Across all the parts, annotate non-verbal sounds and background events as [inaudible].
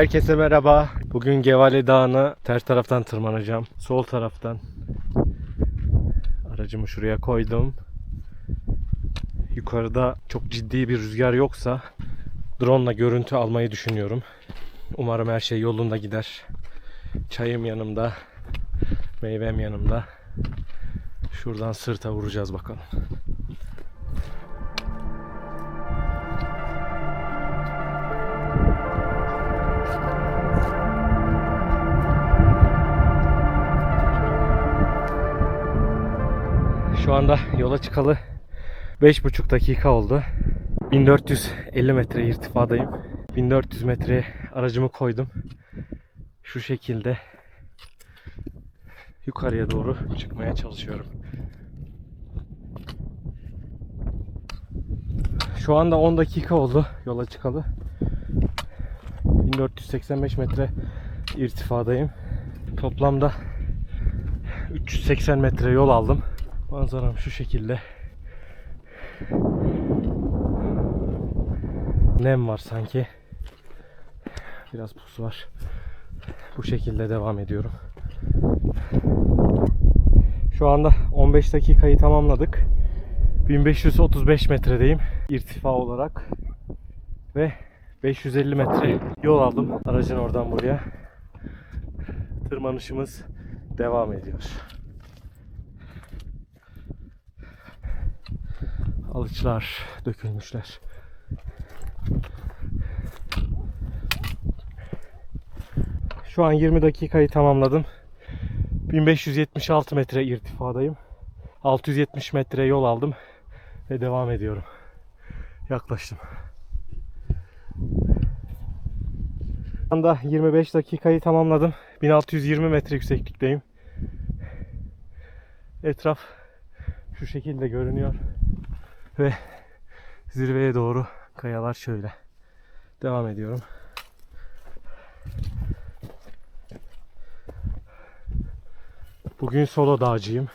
Herkese merhaba. Bugün Gevale Dağı'na ters taraftan tırmanacağım. Sol taraftan. Aracımı şuraya koydum. Yukarıda çok ciddi bir rüzgar yoksa drone ile görüntü almayı düşünüyorum. Umarım her şey yolunda gider. Çayım yanımda. Meyvem yanımda. Şuradan sırta vuracağız bakalım. Şu anda yola çıkalı 5,5 dakika oldu. 1450 metre irtifadayım. 1400 metreye aracımı koydum. Şu şekilde yukarıya doğru çıkmaya çalışıyorum. Şu anda 10 dakika oldu yola çıkalı. 1485 metre irtifadayım. Toplamda 380 metre yol aldım. Manzaram şu şekilde. Nem var sanki. Biraz pus var. Bu şekilde devam ediyorum. Şu anda 15 dakikayı tamamladık. 1535 metredeyim irtifa olarak. Ve 550 metre yol aldım aracın oradan buraya. Tırmanışımız devam ediyor. Alıçlar dökülmüşler. Şu an 20 dakikayı tamamladım. 1576 metre irtifadayım. 670 metre yol aldım ve devam ediyorum. Yaklaştım. Şu anda 25 dakikayı tamamladım. 1620 metre yükseklikteyim. Etraf şu şekilde görünüyor. Ve zirveye doğru kayalar şöyle. Devam ediyorum. Bugün solo dağcıyım.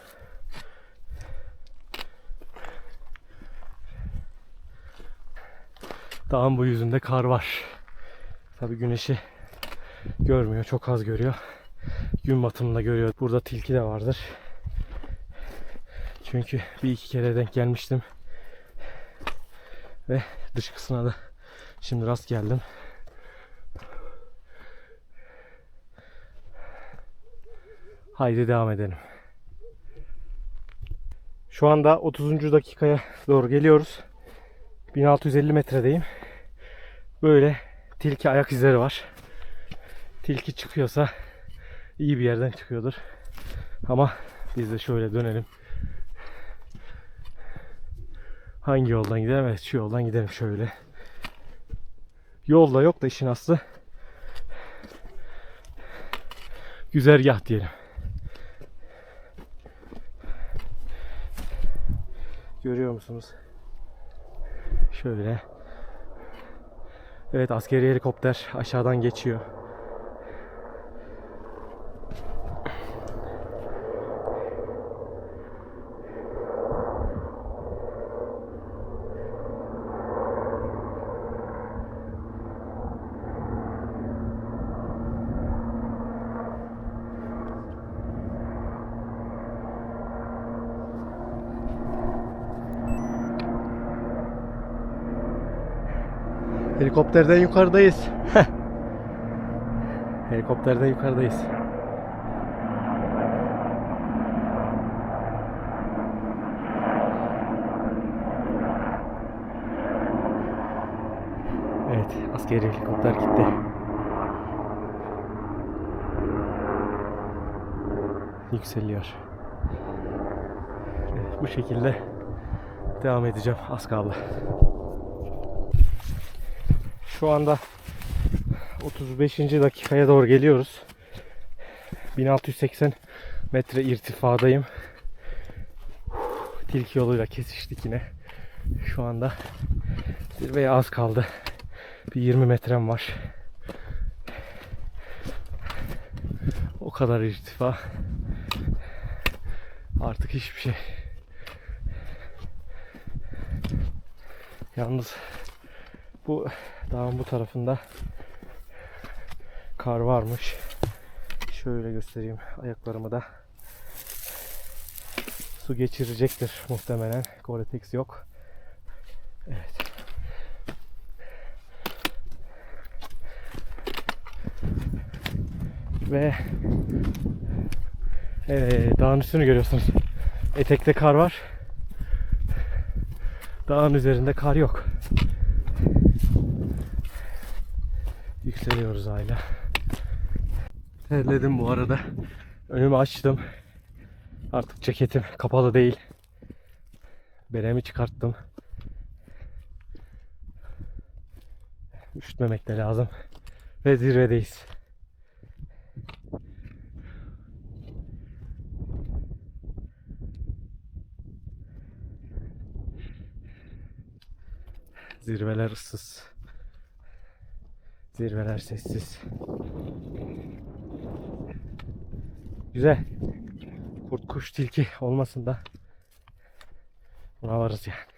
Dağın bu yüzünde kar var. Tabi güneşi görmüyor. Çok az görüyor. Gün batımında görüyor. Burada tilki de vardır. Çünkü bir iki kere denk gelmiştim. Ve dışkısına da şimdi rast geldim. Haydi devam edelim. Şu anda 30. dakikaya doğru geliyoruz. 1650 metredeyim. Böyle tilki ayak izleri var. Tilki çıkıyorsa iyi bir yerden çıkıyordur. Ama biz de şöyle dönelim. Hangi yoldan gidelim? Evet şu yoldan gidelim şöyle. Yolda yok da işin aslı. Güzergah diyelim. Görüyor musunuz? Şöyle. Evet askeri helikopter aşağıdan geçiyor. Helikopterden yukarıdayız. Helikopterden yukarıdayız. Evet, askeri helikopter gitti. Yükseliyor. Evet, bu şekilde devam edeceğim az kaldı. Şu anda 35. dakikaya doğru geliyoruz. 1680 metre irtifadayım. Tilki yoluyla kesiştik yine. Şu anda zirveye az kaldı. Bir 20 metrem var. O kadar irtifa. Artık hiçbir şey. Yalnız bu dağın bu tarafında kar varmış. Şöyle göstereyim ayaklarımı da. Su geçirecektir muhtemelen. Gore-Tex yok. Evet. Ve evet, dağın üstünü görüyorsunuz. Etekte kar var. Dağın üzerinde kar yok. Yükseliyoruz hala. Terledim bu arada. Önümü açtım. Artık ceketim kapalı değil. Beremi çıkarttım. Üşütmemek de lazım. Ve zirvedeyiz. Zirveler ıssız. Zirveler sessiz. Güzel. Kurt kuş tilki olmasın da buna varız yani.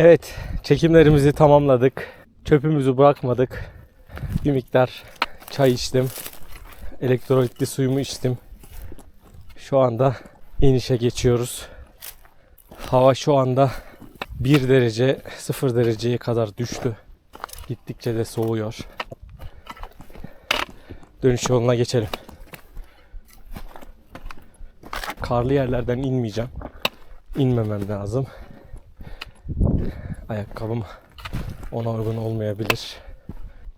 Evet, çekimlerimizi tamamladık. Çöpümüzü bırakmadık. Bir miktar çay içtim. Elektrolitli suyumu içtim. Şu anda inişe geçiyoruz. Hava şu anda 1 derece 0 dereceye kadar düştü. Gittikçe de soğuyor. Dönüş yoluna geçelim. Karlı yerlerden inmeyeceğim. İnmemem lazım. Ayakkabım ona uygun olmayabilir.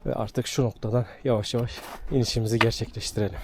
Ve artık şu noktadan yavaş yavaş inişimizi gerçekleştirelim.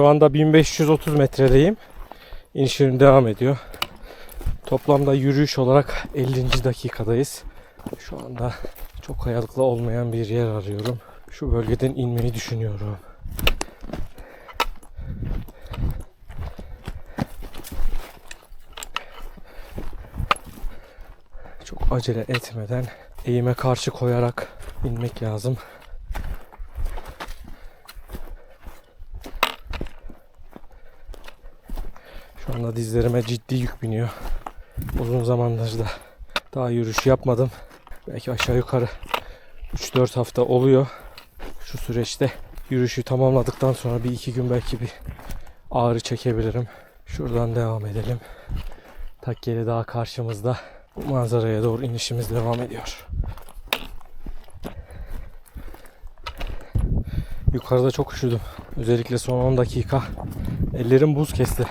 Şu anda 1530 metredeyim. İnişim devam ediyor. Toplamda yürüyüş olarak 50. dakikadayız. Şu anda çok kayalıklı olmayan bir yer arıyorum. Şu bölgeden inmeyi düşünüyorum. Çok acele etmeden eğime karşı koyarak inmek lazım. Anda dizlerime ciddi yük biniyor. Uzun zamandır da daha yürüyüş yapmadım. Belki aşağı yukarı 3-4 hafta oluyor. Şu süreçte yürüyüşü tamamladıktan sonra bir iki gün belki bir ağrı çekebilirim. Şuradan devam edelim. Takkeli Dağ karşımızda. Bu manzaraya doğru inişimiz devam ediyor. Yukarıda çok üşüdüm. Özellikle son 10 dakika. Ellerim buz kesti.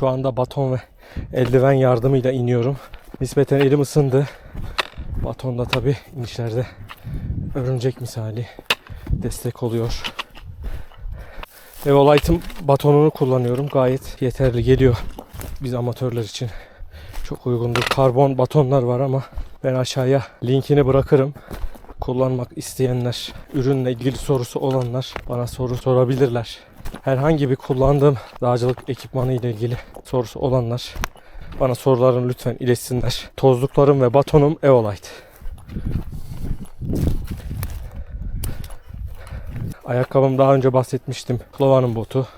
Şu anda baton ve eldiven yardımıyla iniyorum. Nispeten elim ısındı. Baton da tabi inişlerde örümcek misali destek oluyor. Evolite'ın batonunu kullanıyorum. Gayet yeterli geliyor. Biz amatörler için çok uygundur. Karbon batonlar var ama ben aşağıya linkini bırakırım. Kullanmak isteyenler, ürünle ilgili sorusu olanlar bana soru sorabilirler. Herhangi bir kullandığım dağcılık ekipmanı ile ilgili sorusu olanlar bana sorularını lütfen iletsinler. Tozluklarım ve batonum Evolite. Ayakkabım daha önce bahsetmiştim. Klova'nın botu.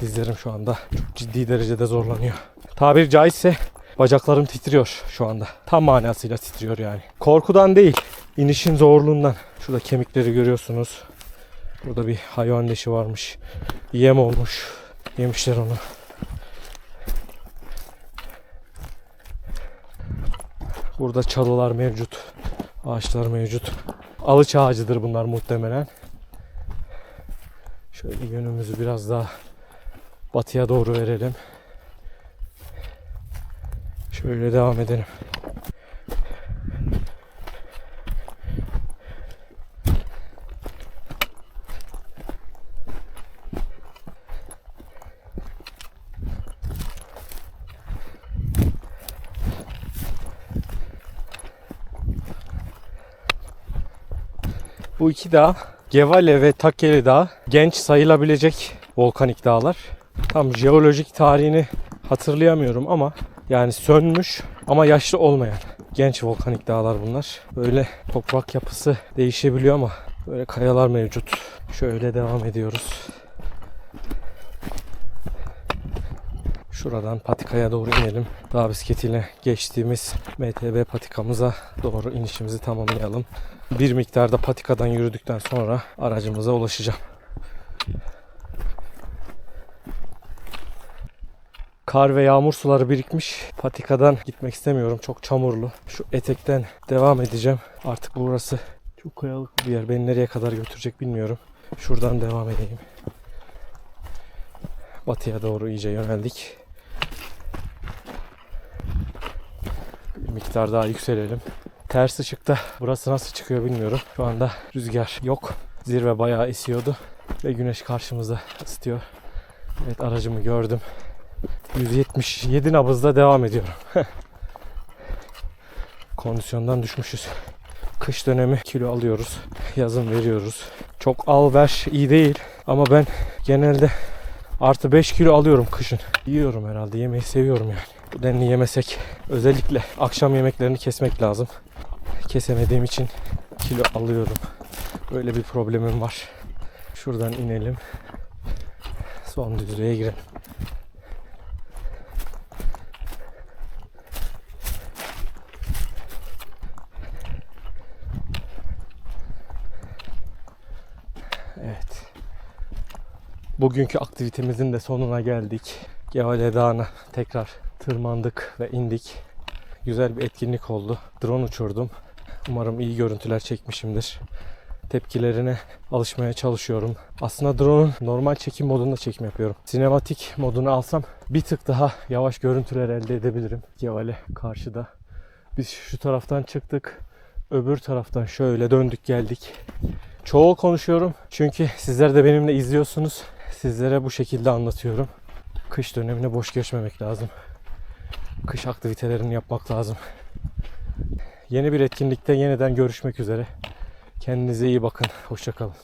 Dizlerim şu anda çok ciddi derecede zorlanıyor. Tabir caizse bacaklarım titriyor şu anda. Tam manasıyla titriyor yani. Korkudan değil, inişin zorluğundan. Şurada kemikleri görüyorsunuz. Burada bir hayvan leşi varmış. Yem olmuş. Yemişler onu. Burada çalılar mevcut. Ağaçlar mevcut. Alıç ağacıdır bunlar muhtemelen. Şöyle yönümüzü biraz daha batıya doğru verelim. Şöyle devam edelim. Bu iki dağ Gevale ve Takkeli Dağ genç sayılabilecek volkanik dağlar. Tam jeolojik tarihini hatırlayamıyorum ama yani sönmüş ama yaşlı olmayan genç volkanik dağlar bunlar. Böyle toprak yapısı değişebiliyor ama böyle kayalar mevcut. Şöyle devam ediyoruz. Şuradan patikaya doğru inelim. Dağ bisikletiyle geçtiğimiz MTB patikamıza doğru inişimizi tamamlayalım. Bir miktarda patikadan yürüdükten sonra aracımıza ulaşacağım. Kar ve yağmur suları birikmiş. Patikadan gitmek istemiyorum. Çok çamurlu. Şu etekten devam edeceğim. Artık burası Şu kayalık bir yer beni nereye kadar götürecek bilmiyorum. Şuradan devam edeyim. Batıya doğru iyice yöneldik. Miktar daha yükselelim. Ters ışıkta burası nasıl çıkıyor bilmiyorum. Şu anda rüzgar yok. Zirve bayağı esiyordu. Ve güneş karşımızda ısıtıyor. Evet aracımı gördüm. 177 nabızda devam ediyorum. [laughs] Kondisyondan düşmüşüz. Kış dönemi kilo alıyoruz. Yazın veriyoruz. Çok al ver iyi değil. Ama ben genelde artı 5 kilo alıyorum kışın. Yiyorum herhalde. Yemeği seviyorum yani. Bu denli yemesek özellikle akşam yemeklerini kesmek lazım. Kesemediğim için kilo alıyorum. Böyle bir problemim var. Şuradan inelim. Son düzlüğe girelim. Evet. Bugünkü aktivitemizin de sonuna geldik. Gevale Dağı'na tekrar tırmandık ve indik. Güzel bir etkinlik oldu. Drone uçurdum. Umarım iyi görüntüler çekmişimdir. Tepkilerine alışmaya çalışıyorum. Aslında drone'un normal çekim modunda çekim yapıyorum. Sinematik modunu alsam bir tık daha yavaş görüntüler elde edebilirim. Gevale karşıda. Biz şu taraftan çıktık. Öbür taraftan şöyle döndük geldik. Çoğu konuşuyorum çünkü sizler de benimle izliyorsunuz. Sizlere bu şekilde anlatıyorum. Kış dönemini boş geçmemek lazım. Kış aktivitelerini yapmak lazım. Yeni bir etkinlikte yeniden görüşmek üzere. Kendinize iyi bakın. Hoşçakalın.